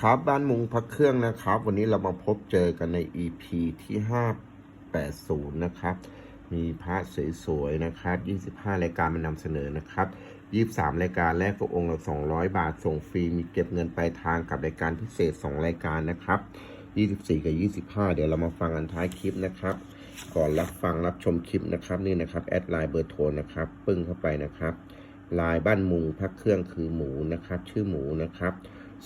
ครับบ้านมุงพักเครื่องนะครับ วันนี้เรามาพบเจอกันใน EP ที่ 580 นะครับ มีพระสวยๆ นะครับ 25 รายการมานำเสนอนะครับ 23 รายการแรกก็องค์ละ 200 บาท ส่งฟรี มีเก็บเงินปลายทางกับรายการพิเศษ 2 รายการนะครับ 24 กับ 25 เดี๋ยวเรามาฟังกันท้ายคลิปนะครับ ก่อนรับฟังรับชมคลิปนะครับนี่นะครับแอดไลน์เบอร์โทรนะครับ ปึ้งเข้าไปนะครับลายบ้านมุงพักเครื่องคือหมูนะครับ ชื่อหมูนะครับ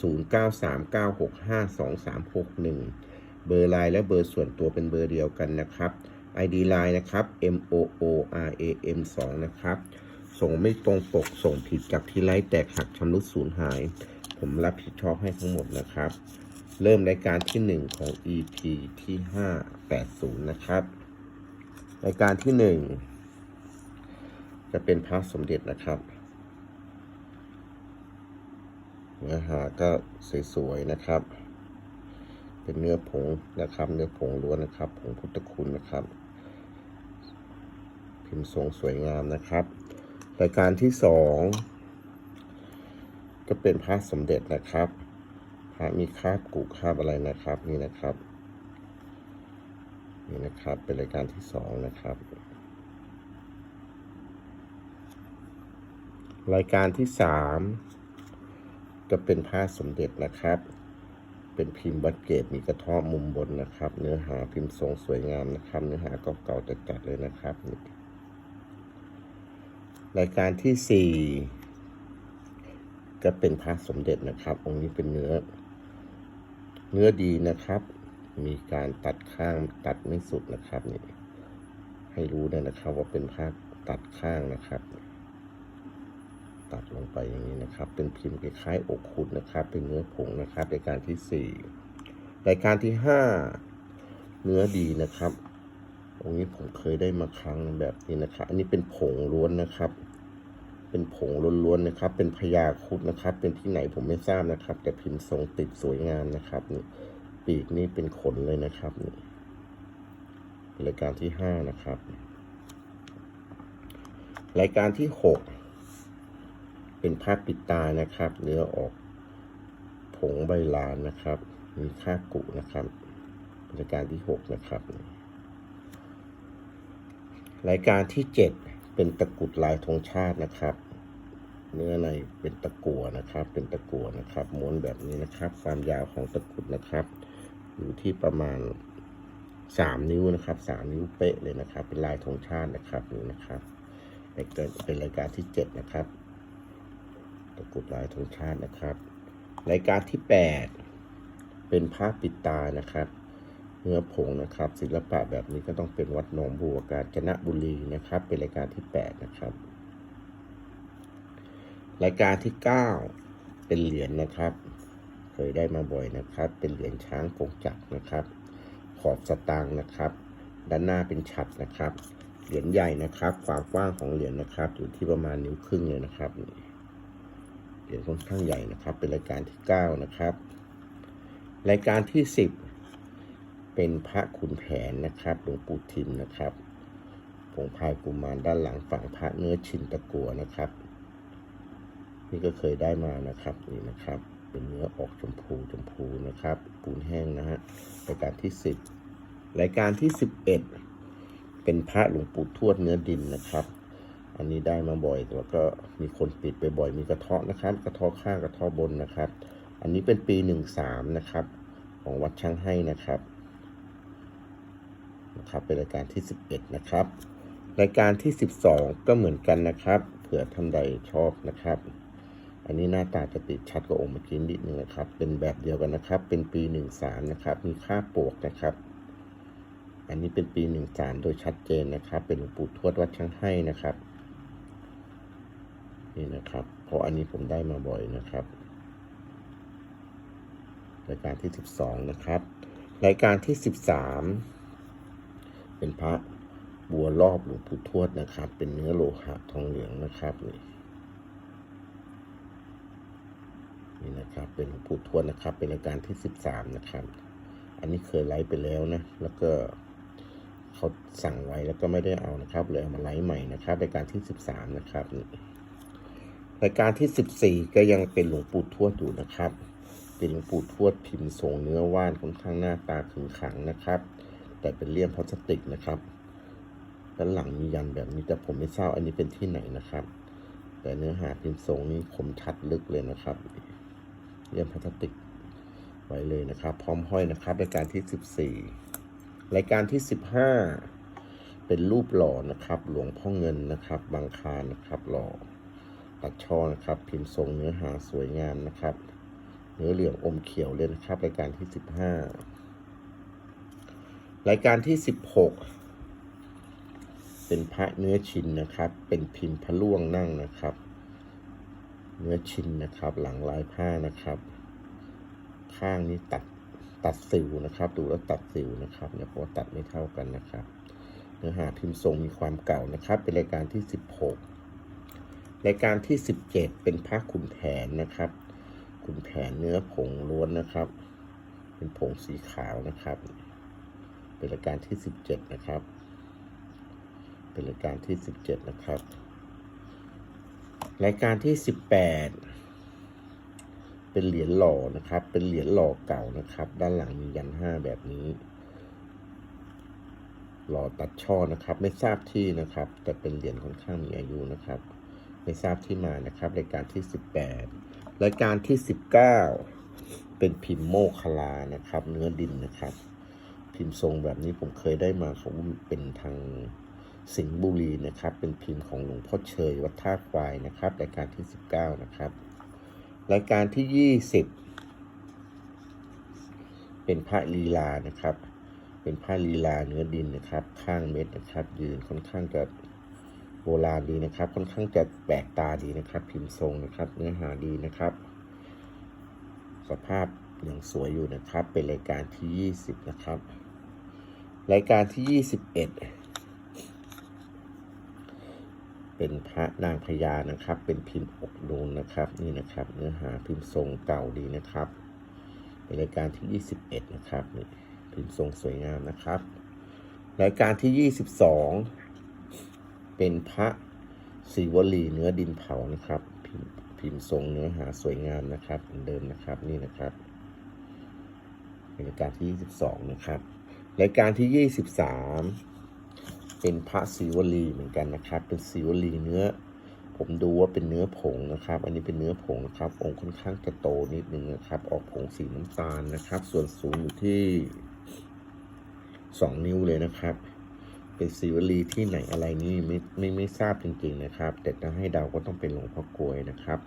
0939652361 เบอร์ไลน์และเบอร์ส่วนตัวเป็นเบอร์เดียวกันนะครับ ID ไลน์นะครับ M O O R A M 2นะครับ ส่งไม่ตรงปกส่งผิดจากที่ไลฟ์แตกหักชำรุดสูญหาย ผมรับผิดชอบให้ทั้งหมดนะครับ เริ่มรายการที่ 1 ของ EP ที่ 580 นะครับรายการที่ 1 จะเป็นพระสมเด็จนะครับ เนื้อหาก็สวยๆนะครับ เป็นเนื้อผงนะครับ เนื้อผงล้วนนะครับ ผงพุทธคุณนะครับ พิมพ์ทรงสวยงามนะครับรายการที่สองก็เป็นพระสมเด็จนะครับพระมีคาบกุคาบอะไรนะครับนี่นะครับนี่นะครับเป็นรายการที่สองนะครับ รายการที่สาม จะเป็นผ้าสมเด็จนะครับ เป็นพิมพ์วัดเกตมีกระเทาะมุมบนนะครับ เนื้อหาพิมพ์ทรงสวยงามนะครับ เนื้อหาก็เก่าๆจัดๆเลยนะครับ รายการที่สี่ก็เป็นพระสมเด็จนะครับ องค์นี้เป็นเนื้อ เนื้อดีนะครับ มีการตัดข้างตัดไม่สุดนะครับนี่ให้รู้เลยนะครับว่าเป็นผ้าตัดข้างนะครับ ตัดลงไปอย่างนี้นะครับ เป็นพิมพ์คล้ายๆอกขุดนะครับ เป็นเนื้อผงนะครับรายการที่สี่รายการที่ห้าเนื้อดีนะครับองค์นี้ผมเคยได้มาครั้งแบบนี้นะครับ อันนี้เป็นผงล้วนนะครับ เป็นผงล้วนๆนะครับ เป็นพญาคุดนะครับ เป็นที่ไหนผมไม่ทราบนะครับ แต่พิมพ์ทรงติดสวยงามนะครับนี่ปีกนี่เป็นขนเลยนะครับนี่รายการที่ห้านะครับ รายการที่หก เป็นผ้าปิดตานะครับ เนื้อออกผงใบลานนะครับ มีค่ากุนะครับรายการที่หกนะครับ รายการที่เจ็ดเป็นตะกรุดลายธงชาตินะครับ เนื้อในเป็นตะกัวนะครับ เป็นตะกัวนะครับ ม้วนแบบนี้นะครับ ความยาวของตะกรุดนะครับ อยู่ที่ประมาณสามนิ้วนะครับสามนิ้วเป๊ะเลยนะครับ เป็นลายธงชาตินะครับนี่นะครับเป็นรายการที่เจ็ดนะครับ ตะกรุดลายธงชาตินะครับรายการที่ 8 เป็นผ้าปิดตานะครับ เนื้อผงนะครับ ศิลปะแบบนี้ก็ต้องเป็นวัดหนองบัวกาญจนบุรีนะครับ เป็นรายการที่ 8 นะครับ รายการที่ 9 เป็นเหรียญนะครับ เคยได้มาบ่อยนะครับ เป็นเหรียญช้างกงจักรนะครับ ขอบสตางค์นะครับ ด้านหน้าเป็นฉัดนะครับ เหรียญใหญ่นะครับ ความกว้างของเหรียญนะครับ อยู่ที่ประมาณนิ้วครึ่งเลยนะครับ รียญค่อนข้างใหญ่นะครับ เป็นรายการที่ 9 นะครับ รายการที่ 10 เป็นพระขุนแผนนะครับหลวงปู่ทิมนะครับผงพายกุมารด้านหลังฝั่งพระเนื้อชินตะกัวนะครับ นี่ก็เคยได้มานะครับนี่นะครับ เป็นเนื้อออกชมพูชมพูนะครับ ปูนแห้งนะฮะรายการที่ 10 รายการที่ 11 เป็นพระหลวงปู่ทวดเนื้อดินนะครับ อันนี้ได้มาบ่อยแต่ว่าก็มีคนปิดไปบ่อยมีกระเทาะนะครับ กระเทาะข้างกระเทาะบนนะครับ อันนี้เป็นปีหนึ่งสามนะครับ ของวัดช่างให้นะครับนะครับเป็นรายการที่สิบเอ็ดนะครับ รายการที่สิบสองก็เหมือนกันนะครับ เผื่อท่านใดชอบนะครับ อันนี้หน้าตาจะติดชัดกว่าองค์เมื่อกี้นิดนึงนะครับ เป็นแบบเดียวกันนะครับ เป็นปีหนึ่งสามนะครับ มีค่าปวกนะครับอันนี้เป็นปีหนึ่งสามโดยชัดเจนนะครับ เป็นหลวงปู่ทวดวัดช่างให้นะครับ นี่นะครับเพราะอันนี้ผมได้มาบ่อยนะครับรายการที่ 12 นะครับ รายการที่ 13 เป็นพระบัวรอบหลวงปู่ทวดนะครับ เป็นเนื้อโลหะทองเหลืองนะครับนี่นี่นะครับ เป็นหลวงปู่ทวดนะครับ เป็นรายการที่ 13 นะครับ อันนี้เคยไลฟ์ไปแล้วนะ แล้วก็เขาสั่งไว้แล้วก็ไม่ได้เอานะครับเลยเอามาไลฟ์ใหม่นะครับรายการที่ 13 นะครับนี่ รายการที่ 14 ก็ยังเป็นหลวงปู่ทวดอยู่นะครับ เป็นหลวงปู่ทวดพิมพ์ทรงเนื้อว่านค่อนข้างหน้าตาขึงขังนะครับ แต่เป็นเลี่ยมพลาสติกนะครับด้านหลังมียันแบบนี้แต่ผมไม่ทราบอันนี้เป็นที่ไหนนะครับ แต่เนื้อหาพิมพ์ทรงนี้คมชัดลึกเลยนะครับ เลี่ยมพลาสติกไว้เลยนะครับ พร้อมห้อยนะครับรายการที่ 14 รายการที่ 15 เป็นรูปหล่อนะครับ หลวงพ่อเงินนะครับ บางคานะครับหล่อ ตัดช่อนะครับ พิมพ์ทรงเนื้อหาสวยงามนะครับ เนื้อเหลืองอมเขียวเลยนะครับ รายการที่ 15 รายการที่ 16 เป็นพระเนื้อชินนะครับ เป็นพิมพ์พระล่วงนั่งนะครับ เนื้อชินนะครับ หลังลายผ้านะครับ ข้างนี้ตัดตัดสิวนะครับ ดูแล้วตัดสิวนะครับเนี่ยเพราะตัดไม่เท่ากันนะครับ เนื้อหาพิมพ์ทรงมีความเก่านะครับ เป็นรายการที่ 16 รายการที่ 17 เป็นพระขุนแผนนะครับขุนแผนเนื้อผงล้วนนะครับ เป็นผงสีขาวนะครับ เป็นรายการที่ 17 นะครับ เป็นรายการที่ 17 นะครับ รายการที่ 18 เป็นเหรียญหล่อนะครับ เป็นเหรียญหล่อเก่านะครับ ด้านหลังมียันห้าแบบนี้หล่อตัดช่อนะครับ ไม่ทราบที่นะครับ แต่เป็นเหรียญค่อนข้างมีอายุนะครับ ไม่ทราบที่มานะครับ รายการที่ 18 รายการที่ 19 เป็นพิมพ์โมคลานะครับ เนื้อดินนะครับ พิมพ์ทรงแบบนี้ผมเคยได้มาเขาเป็นทางสิงห์บุรีนะครับ เป็นพิมพ์ของหลวงพ่อเชยวัดท่าควายนะครับ รายการที่ 19 นะครับ รายการที่ 20 เป็นพระลีลานะครับ เป็นพระลีลาเนื้อดินนะครับ ข้างเม็ดนะครับ ยืนค่อนข้างจะ โบราณดีนะครับ ค่อนข้างจะแปลกตาดีนะครับ พิมพ์ทรงนะครับ เนื้อหาดีนะครับ สภาพยังสวยอยู่นะครับ เป็นรายการที่ 20 นะครับ รายการที่ 21 เป็นพระนางพญานะครับ เป็นพิมพ์อกนูนนะครับ นี่นะครับ เนื้อหาพิมพ์ทรงเก่าดีนะครับ เป็นรายการที่ 21 นะครับนี่พิมพ์ทรงสวยงามนะครับ รายการที่ 22 เป็นพระศิวลีเนื้อดินเผานะครับ พิมพ์พิมพ์ทรงเนื้อหาสวยงามนะครับเหมือนเดิมนะครับนี่นะครับรายการที่ 22 นะครับรายการที่ 23 เป็นพระศิวลีเหมือนกันนะครับ เป็นศิวลีเนื้อ ผมดูว่าเป็นเนื้อผงนะครับ อันนี้เป็นเนื้อผงนะครับ องค์ค่อนข้างจะโตนิดนึงนะครับ ออกผงสีน้ำตาลนะครับ ส่วนสูงอยู่ที่ 2 นิ้วเลยนะครับ เป็นศิวลีที่ไหนอะไรนี่ไม่ไม่ไม่ทราบจริงๆนะครับ แต่ถ้าให้เดาก็ต้องเป็นหลวงพ่อกลวยนะครับ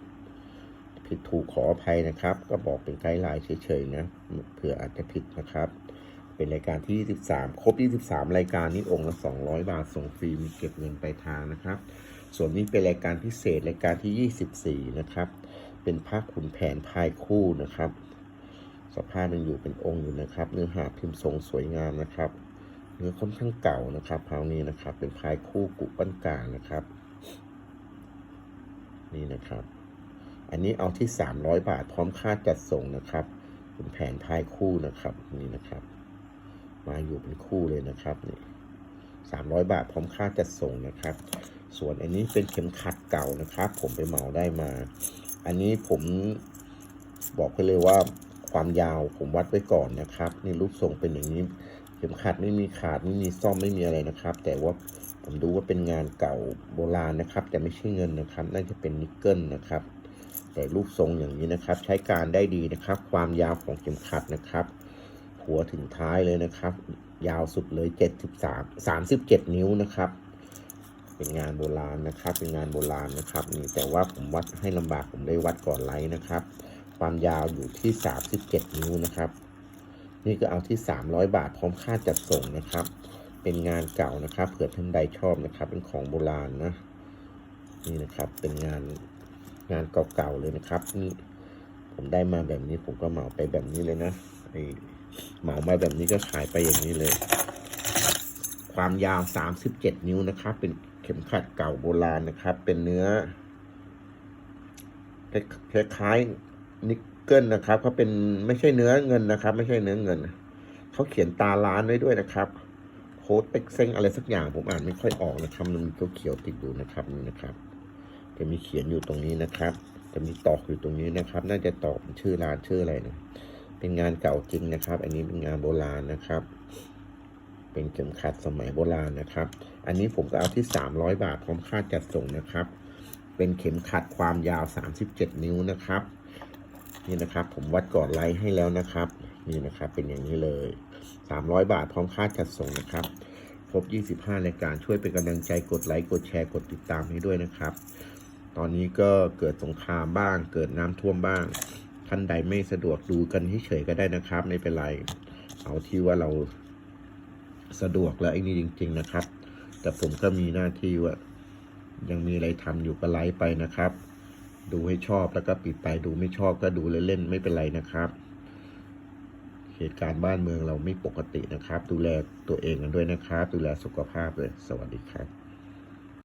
ผิดถูกขออภัยนะครับ ก็บอกเป็นไกด์ไลน์เฉยๆนะเผื่ออาจจะผิดนะครับ เป็นรายการที่ 23 ครบ 23 รายการนี้องค์ละ 200 บาทส่งฟรีมีเก็บเงินไปลายทางนะครับ ส่วนนี้เป็นรายการพิเศษรายการที่ 24 นะครับ เป็นผ้าขุนแผนพายคู่นะครับสภาพยังอยู่เป็นองค์อยู่นะครับ เนื้อหาพิมพ์ทรงสวยงามนะครับ เนื้อค่อนข้างเก่านะครับพาวนี้นะครับ เป็นพายคู่กุปั้นกลางนะครับ นี่นะครับ อันนี้เอาที่ 300 บาทพร้อมค่าจัดส่งนะครับเป็นแผนพายคู่นะครับนี่นะครับ มาอยู่เป็นคู่เลยนะครับนี่สามร้อยบาทพร้อมค่าจัดส่งนะครับ ส่วนอันนี้เป็นเข็มขัดเก่านะครับ ผมไปเหมาได้มา อันนี้ผมบอกไปเลยว่าความยาวผมวัดไว้ก่อนนะครับ นี่รูปทรงเป็นอย่างนี้ ข็มขัดไม่มีขาดไม่มีซ่อมไม่มีอะไรนะครับ แต่ว่าผมดูว่าเป็นงานเก่าโบราณนะครับ แต่ไม่ใช่เงินนะครับ น่าจะเป็นนิกเกิลนะครับ แต่รูปทรงอย่างนี้นะครับ ใช้การได้ดีนะครับ ความยาวของเข็มขัดนะครับ หัวถึงท้ายเลยนะครับ ยาวสุดเลย 73 37 นิ้วนะครับ เป็นงานโบราณนะครับ เป็นงานโบราณนะครับนี่แต่ว่าผมวัดให้ลำบากผมได้วัดก่อนไลฟ์นะครับ ความยาวอยู่ที่ 37 นิ้วนะครับ นี่ก็เอาที่ 300 บาทพร้อมค่าจัดส่งนะครับ เป็นงานเก่านะครับเผื่อท่านใดชอบนะครับ เป็นของโบราณนะ นี่นะครับเป็นงานงานเก่าๆเลยนะครับนี่ผมได้มาแบบนี้ผมก็เหมาไปแบบนี้เลยนะไอเหมามาแบบนี้ก็ขายไปอย่างนี้เลย ความยาว 37 นิ้วนะครับ เป็นเข็มขัดเก่าโบราณนะครับ เป็นเนื้อคล้ายๆนิก เกิลนะครับเขาเป็นไม่ใช่เนื้อเงินนะครับ ไม่ใช่เนื้อเงินเขาเขียนตาล้านไว้ด้วยนะครับโค้ดเต็กเซ็งอะไรสักอย่างผมอ่านไม่ค่อยออกนะครับมันมีเขียวติดอยู่นะครับนี่นะครับ จะมีเขียนอยู่ตรงนี้นะครับ จะมีตอกอยู่ตรงนี้นะครับ น่าจะตอกชื่อร้านชื่ออะไรนะเป็นงานเก่าจริงนะครับ อันนี้เป็นงานโบราณนะครับ เป็นเข็มขัดสมัยโบราณนะครับ อันนี้ผมก็เอาที่300บาทพร้อมค่าจัดส่งนะครับ เป็นเข็มขัดความยาว37นิ้วนะครับ นี่นะครับ ผมวัดก่อนไลท์ให้แล้วนะครับ นี่นะครับเป็นอย่างนี้เลย 300 บาทพร้อมค่าจัดส่งนะครับครบ 25รายการช่วยเป็นกำลังใจกดไลค์กดแชร์กดติดตามให้ด้วยนะครับ ตอนนี้ก็เกิดสงครามบ้าง เกิดน้ำท่วมบ้างท่านใดไม่สะดวกดูกันเฉยๆก็ได้นะครับ ไม่เป็นไรเอาที่ว่าเราสะดวกแล้วไอ้นี่จริง ๆนะครับ แต่ผมก็มีหน้าที่ว่ายังมีอะไรทำอยู่ก็ไลฟ์ไปนะครับ ดูให้ชอบแล้วก็ปิดไปดูไม่ชอบก็ดูเล่นๆไม่เป็นไรนะครับ เหตุการณ์บ้านเมืองเราไม่ปกตินะครับ ดูแลตัวเองกันด้วยนะครับ ดูแลสุขภาพเลย สวัสดีครับ